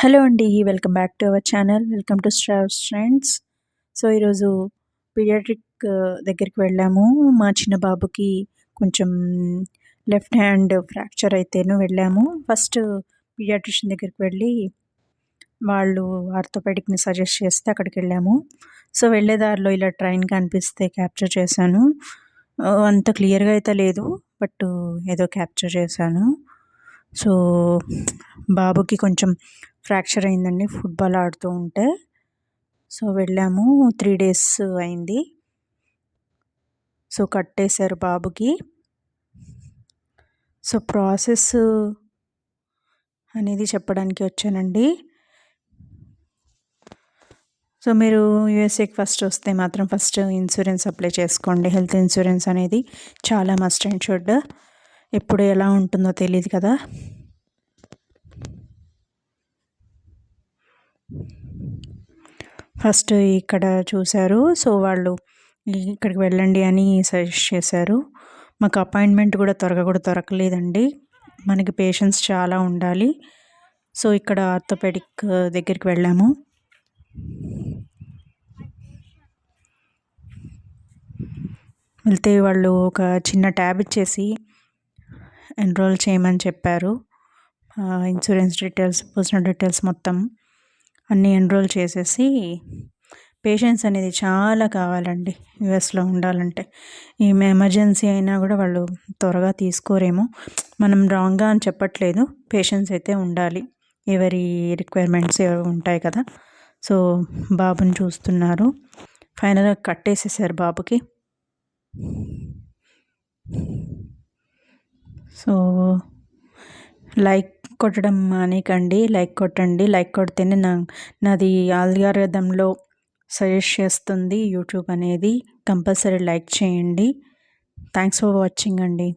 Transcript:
Hello అండి welcome back to our channel welcome to స్ట్రావ్స్ friends. So ఈరోజు pediatric దగ్గరికి వెళ్ళాము. మా చిన్న బాబుకి కొంచెం లెఫ్ట్ హ్యాండ్ ఫ్రాక్చర్ అయితేను వెళ్ళాము. ఫస్ట్ పీడియాట్రిషియన్ దగ్గరికి వెళ్ళి వాళ్ళు ఆర్థోపెడిక్ని సజెస్ట్ చేస్తే అక్కడికి వెళ్ళాము. సో వెళ్ళే దారిలో ఇలా ట్రైన్ కనిపిస్తే క్యాప్చర్ చేశాను. అంత క్లియర్గా అయితే లేదు బట్ ఏదో క్యాప్చర్ చేశాను. సో బాబుకి కొంచెం ఫ్రాక్చర్ అయిందండి ఫుట్బాల్ ఆడుతూ ఉంటే. సో వెళ్ళాము. త్రీ డేస్ అయింది. సో కట్టేశారు బాబుకి. సో ప్రాసెస్ అనేది చెప్పడానికి వచ్చానండి. సో మీరు యూఎస్ఏకి ఫస్ట్ వస్తే మాత్రం ఫస్ట్ ఇన్సూరెన్స్ అప్లై చేసుకోండి. హెల్త్ ఇన్సూరెన్స్ అనేది చాలా మస్ట్ అండ్ షుడ్. ఎప్పుడు ఎలా ఉంటుందో తెలియదు కదా. ఫస్ట్ ఇక్కడ చూశారు. సో వాళ్ళు ఇక్కడికి వెళ్ళండి అని సజెస్ట్ చేశారు. మాకు అపాయింట్మెంట్ కూడా త్వరగా కూడా దొరకలేదండి. మనకి పేషెన్స్ చాలా ఉండాలి. సో ఇక్కడ ఆర్థోపెడిక్ దగ్గరికి వెళ్ళాము. వెళ్తే వాళ్ళు ఒక చిన్న ట్యాబ్ ఇచ్చేసి ఎన్రోల్ చేయమని చెప్పారు. ఇన్సూరెన్స్ డీటెయిల్స్ పర్సనల్ డీటెయిల్స్ మొత్తం. అన్నీ ఎన్రోల్ చేసేసి పేషెన్స్ అనేది చాలా కావాలండి యుఎస్లో ఉండాలంటే. ఏం ఎమర్జెన్సీ అయినా కూడా వాళ్ళు త్వరగా తీసుకోరేమో. మనం రాంగ్గా అని చెప్పట్లేదు. పేషెన్స్ అయితే ఉండాలి. ఎవరి రిక్వైర్మెంట్స్ ఉంటాయి కదా. సో బాబుని చూస్తున్నారు. ఫైనల్గా కట్టేసేసారు బాబుకి. సో లైక్ కొట్టడం మానేకండి లైక్ కొట్టండి లైక్ కొడితేనే నా నాది ఆల్గారిథంలో సజెస్ట్ చేస్తుంది యూట్యూబ్ అనేది. కంపల్సరీ లైక్ చేయండి. థ్యాంక్స్ ఫర్ వాచింగ్ అండి.